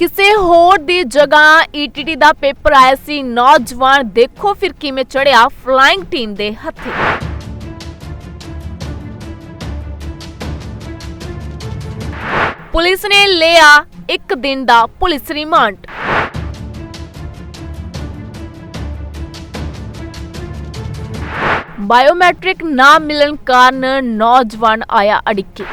ਕਿਸੇ ਹੋਰ ਦੀ ਜਗ੍ਹਾ ਈਟੀਟੀ ਦਾ ਪੇਪਰ ਆਇਆ ਸੀ? ਨੌਜਵਾਨ ਦੇਖੋ ਫਿਰ ਕਿਵੇਂ ਚੜਿਆ ਫਲਾਈਂਗ ਟੀਮ ਦੇ ਹੱਥੀ। ਪੁਲਿਸ ਨੇ ਲਿਆ ਇੱਕ ਦਿਨ ਦਾ ਪੁਲਿਸ ਰਿਮਾਂਡ। ਬਾਇਓਮੈਟ੍ਰਿਕ ਨਾ ਮਿਲਣ ਕਾਰਨ ਨੌਜਵਾਨ ਆਇਆ ਅੜਿੱਕੇ।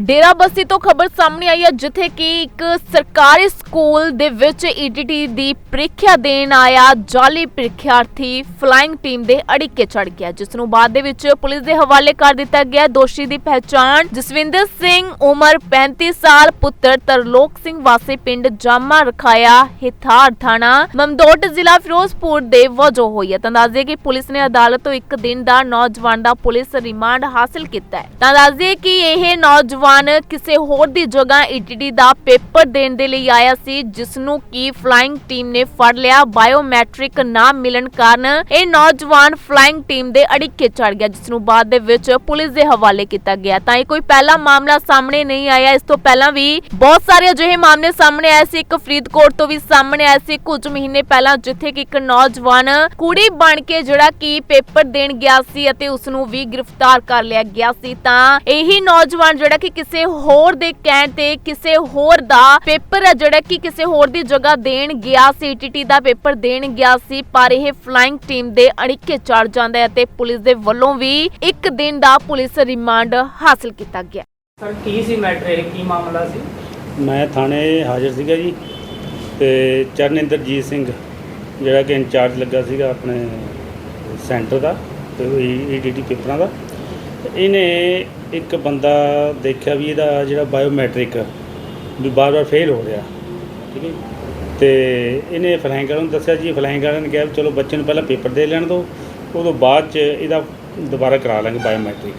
ਡੇਰਾ ਬਸਤੀ ਤੋਂ ਖਬਰ ਸਾਹਮਣੇ ਆਈ ਹੈ, ਜਿੱਥੇ ਕਿ ਇੱਕ ਸਰਕਾਰੀ ਸਕੂਲ ਦੇ ਵਿੱਚ ਈਟੀਟੀ ਦੀ ਪ੍ਰੀਖਿਆ ਦੇਣ ਆਇਆ। ਜਾਲੀ ਪ੍ਰੀਖਿਆਰਥੀ ਫਲਾਈਂਗ ਟੀਮ ਦੇ ਅੜਿੱਕੇ ਚੜ ਗਿਆ, ਜਿਸ ਨੂੰ ਬਾਅਦ ਦੇ ਵਿੱਚ ਪੁਲਿਸ ਦੇ ਹਵਾਲੇ ਕਰ ਦਿੱਤਾ ਗਿਆ। ਦੋਸ਼ੀ ਦੀ ਪਹਿਚਾਣ ਜਸਵਿੰਦਰ ਸਿੰਘ, ਉਮਰ 35 ਸਾਲ, ਪੁੱਤਰ ਤਰਲੋਕ ਸਿੰਘ ਵਾਸੀ, ਪਿੰਡ ਜਾਮਾ ਰਖਾਇਆ, ਹਿਥਾਰ ਥਾਣਾ। ਮਮਦੋਟ ਜ਼ਿਲ੍ਹਾ ਫਿਰੋਜ਼ਪੁਰ ਦੇ ਵਜੋਂ ਹੋਈ ਹੈ। ਤਾਂ ਦੱਸ ਕਿ ਪੁਲਿਸ ਨੇ ਅਦਾਲਤ ਤੋਂ ਇੱਕ ਦਿਨ ਦਾ ਨੌਜਵਾਨ ਦਾ ਪੁਲਿਸ ਰਿਮਾਂਡ ਹਾਸਲ ਕੀਤਾ ਹੈ। ਤਾਂ ਦੱਸ ਕਿ ਇਹ ਨੌਜਵਾਨ ਕਿਸੇ ਹੋਰ ਦੀ ਜਗ੍ਹਾ ਈਟੀਡੀ ਦਾ ਪੇਪਰ ਦੇਣ ਦੇ ਲਈ ਆਇਆ ਸੀ ਜਿਸ ਨੂੰ ਕੀ ਫਲਾਈਂਗ ਟੀਮ ਨੇ ਫੜ ਲਿਆ। ਬਾਇਓਮੈਟ੍ਰਿਕ ਨਾ ਮਿਲਣ ਕਾਰਨ ਇਹ ਨੌਜਵਾਨ ਫਲਾਈਂਗ ਟੀਮ ਦੇ ਅੜਿੱਕੇ ਚੜ ਗਿਆ ਜਿਸ ਨੂੰ ਬਾਅਦ ਦੇ ਵਿੱਚ ਪੁਲਿਸ ਦੇ ਹਵਾਲੇ ਕੀਤਾ ਗਿਆ। ਤਾਂ ਇਹ ਕੋਈ ਪਹਿਲਾ ਮਾਮਲਾ ਸਾਹਮਣੇ ਨਹੀਂ ਆਇਆ। ਇਸ ਤੋਂ ਪਹਿਲਾਂ ਵੀ ਬਹੁਤ ਸਾਰੇ ਅਜਿਹੇ ਮਾਮਲੇ ਸਾਹਮਣੇ ਆਏ ਸੀ। ਇੱਕ ਫਰੀਦਕੋਟ ਤੋਂ ਵੀ ਸਾਹਮਣੇ ਆਇਆ ਸੀ। ਕੁਝ ਮਹੀਨੇ ਪਹਿਲਾਂ ਜਿੱਥੇ ਕਿ ਇੱਕ ਨੌਜਵਾਨ ਕੁੜੀ ਬਣ ਕੇ ਜਿਹੜਾ ਕਿ ਪੇਪਰ ਦੇਣ ਗਿਆ ਸੀ ਅਤੇ ਉਸ ਨੂੰ ਵੀ ਗ੍ਰਿਫਤਾਰ ਕਰ ਲਿਆ ਗਿਆ ਸੀ। ਤਾਂ ਇਹੀ ਨੌਜਵਾਨ ਜਿਹੜਾ ਕਿ ਕਿਸੇ ਹੋਰ ਦੇ ਕਹਿਣ ਤੇ ਕਿਸੇ ਹੋਰ ਦਾ ਪੇਪਰ ਹੈ ਜਿਹੜਾ ਕਿ ਕਿਸੇ ਹੋਰ ਦੀ ਜਗ੍ਹਾ ਦੇਣ ਗਿਆ ਸੀ ਟੀਟੀ ਦਾ ਪੇਪਰ ਦੇਣ ਗਿਆ ਸੀ ਪਰ ਇਹ ਫਲਾਈਂਗ ਟੀਮ ਦੇ ਅੜਿੱਕੇ ਚੜ ਜਾਂਦਾ ਹੈ ਅਤੇ ਪੁਲਿਸ ਦੇ ਵੱਲੋਂ ਵੀ ਇੱਕ ਦਿਨ ਦਾ ਪੁਲਿਸ ਰਿਮਾਂਡ ਹਾਸਲ ਕੀਤਾ ਗਿਆ। ਸਰ ਕੀ ਸੀ ਮੈਟਰ ਇਹ? ਕੀ ਮਾਮਲਾ ਸੀ? ਮੈਂ ਥਾਣੇ ਹਾਜ਼ਰ ਸੀਗਾ ਜੀ ਤੇ ਚਰਨਿੰਦਰਜੀਤ ਸਿੰਘ ਜਿਹੜਾ ਕਿ ਇੰਚਾਰਜ ਲੱਗਾ ਸੀਗਾ ਆਪਣੇ ਸੈਂਟਰ ਦਾ ਤੇ ਈਡੀਟੀ ਪੇਪਰਾਂ ਦਾ। ਤੇ ਇਹਨੇ ਇੱਕ ਬੰਦਾ ਦੇਖਿਆ ਵੀ ਇਹਦਾ ਜਿਹੜਾ ਬਾਇਓਮੈਟ੍ਰਿਕ ਵੀ ਬਾਰ-ਬਾਰ ਫੇਲ ਹੋ ਰਿਹਾ, ਠੀਕ ਹੈ ਜੀ। ਤੇ ਇਹਨੇ ਫਲਾਈਂਗ ਵਾਲਿਆਂ ਨੂੰ ਦੱਸਿਆ ਜੀ, ਫਲਾਈਂਗ ਵਾਲਿਆਂ ਨੇ ਕਿਹਾ ਵੀ ਚਲੋ ਬੱਚੇ ਨੂੰ ਪਹਿਲਾਂ ਪੇਪਰ ਦੇ ਲੈਣ ਦਿਓ ਉਦੋਂ ਬਾਅਦ ਚ ਇਹਦਾ ਦੁਬਾਰਾ ਕਰਾ ਲਾਂਗੇ ਬਾਇਓਮੈਟ੍ਰਿਕ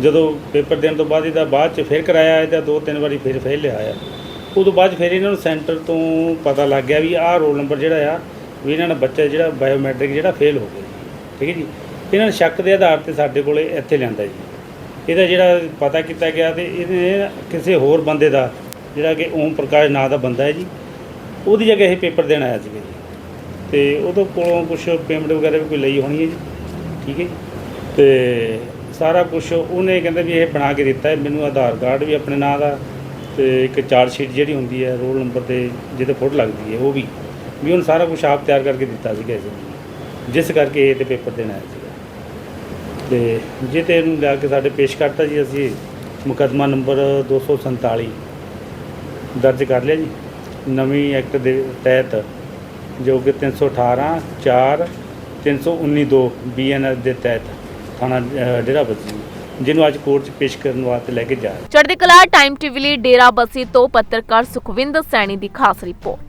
ਜਦੋਂ ਪੇਪਰ ਦੇਣ ਤੋਂ ਬਾਅਦ ਇਹਦਾ ਬਾਅਦ ਚ ਫਿਰ ਕਰਾਇਆ, ਇਹਦਾ ਦੋ ਤਿੰਨ ਵਾਰੀ ਫਿਰ ਫੇਲ ਲਿਆ ਆ। ਉਦੋਂ ਬਾਅਦ ਫਿਰ ਇਹਨਾਂ ਨੂੰ ਸੈਂਟਰ ਤੋਂ ਪਤਾ ਲੱਗ ਗਿਆ ਵੀ ਆਹ ਰੋਲ ਨੰਬਰ ਜਿਹੜਾ ਆ, ਵੀ ਇਹਨਾਂ ਦਾ ਬੱਚਾ ਜਿਹੜਾ ਬਾਇਓਮੈਟ੍ਰਿਕ ਜਿਹੜਾ ਫੇਲ ਹੋ ਗਿਆ, ਠੀਕ ਹੈ ਜੀ? ਇਹਨਾਂ ਨੇ ਸ਼ੱਕ ਦੇ ਆਧਾਰ ਤੇ ਸਾਡੇ ਕੋਲੇ ਇੱਥੇ ਲਿਆਂਦਾ ਜੀ। ਇਹਦਾ ਜਿਹੜਾ ਪਤਾ ਕੀਤਾ ਗਿਆ ਤੇ ਇਹਨੇ ਕਿਸੇ ਹੋਰ ਬੰਦੇ ਦਾ, ਜਿਹੜਾ ਕਿ ਓਮ ਪ੍ਰਕਾਸ਼ ਨਾਂ ਦਾ ਬੰਦਾ ਹੈ ਜੀ, ਉਹਦੀ ਜਗ੍ਹਾ ਇਹ ਪੇਪਰ ਦੇਣ ਆਇਆ ਸੀਗਾ ਜੀ। ਤੇ ਉਹਦੇ ਕੋਲੋਂ ਕੁਝ ਪੇਮੈਂਟ ਵਗੈਰਾ ਵੀ ਕੋਈ ਲਈ ਹੋਣੀ ਹੈ ਜੀ, ਠੀਕ ਹੈ ਜੀ। ਤੇ ਸਾਰਾ ਕੁਝ ਉਹਨੇ ਕਹਿੰਦਾ ਵੀ ਇਹ ਬਣਾ ਕੇ ਦਿੱਤਾ ਹੈ, ਮੈਨੂੰ ਆਧਾਰ ਕਾਰਡ ਵੀ ਆਪਣੇ ਨਾਂ ਦਾ ਤੇ ਇੱਕ ਚਾਰਟ ਸ਼ੀਟ ਜਿਹੜੀ ਹੁੰਦੀ ਹੈ, ਰੋਲ ਨੰਬਰ ਤੇ ਜਿਹਦੇ ਫੋਟੋ ਲੱਗਦੀ ਹੈ, ਉਹ ਵੀ। ਵੀ ਉਹਨੇ ਸਾਰਾ ਕੁਝ ਆਪ ਤਿਆਰ ਕਰਕੇ ਦਿੱਤਾ ਸੀਗਾ ਇਸ ਜਿਸ ਕਰਕੇ ਇਹ ਤੇ ਪੇਪਰ ਦੇਣ ਆਇਆ ਸੀ ਤੇ ਜੇ ਤੇ ਇਹਨੂੰ ਲਿਆ ਕੇ ਸਾਡੇ ਪੇਸ਼ ਕਰਤਾ ਜੀ ਅਸੀਂ ਮੁਕੱਦਮਾ ਨੰਬਰ 247 ਦਰਜ ਕਰ ਲਿਆ ਜੀ। ਨਵੀਂ ਐਕਟ ਦੇ ਤਹਿਤ ਜੋ ਕਿ 318 4 319 2 ਬੀਐਨਐਸ ਦੇ ਤਹਿਤ ਥਾਣਾ ਅ, ਡੇਰਾ ਬੱਸੀ ਜਿਹਨੂੰ ਅੱਜ ਕੋਰਟ 'ਚ ਪੇਸ਼ ਕਰਨ ਵਾਸਤੇ ਲੈ ਕੇ ਜਾ ਰਹੇ। ਚੜ੍ਹਦੀ ਕਲਾ ਟਾਈਮ ਟੀਵੀ ਲਈ ਡੇਰਾ ਬਸੀ ਤੋਂ ਪੱਤਰਕਾਰ ਸੁਖਵਿੰਦਰ ਸੈਣੀ ਦੀ ਖਾਸ ਰਿਪੋਰਟ।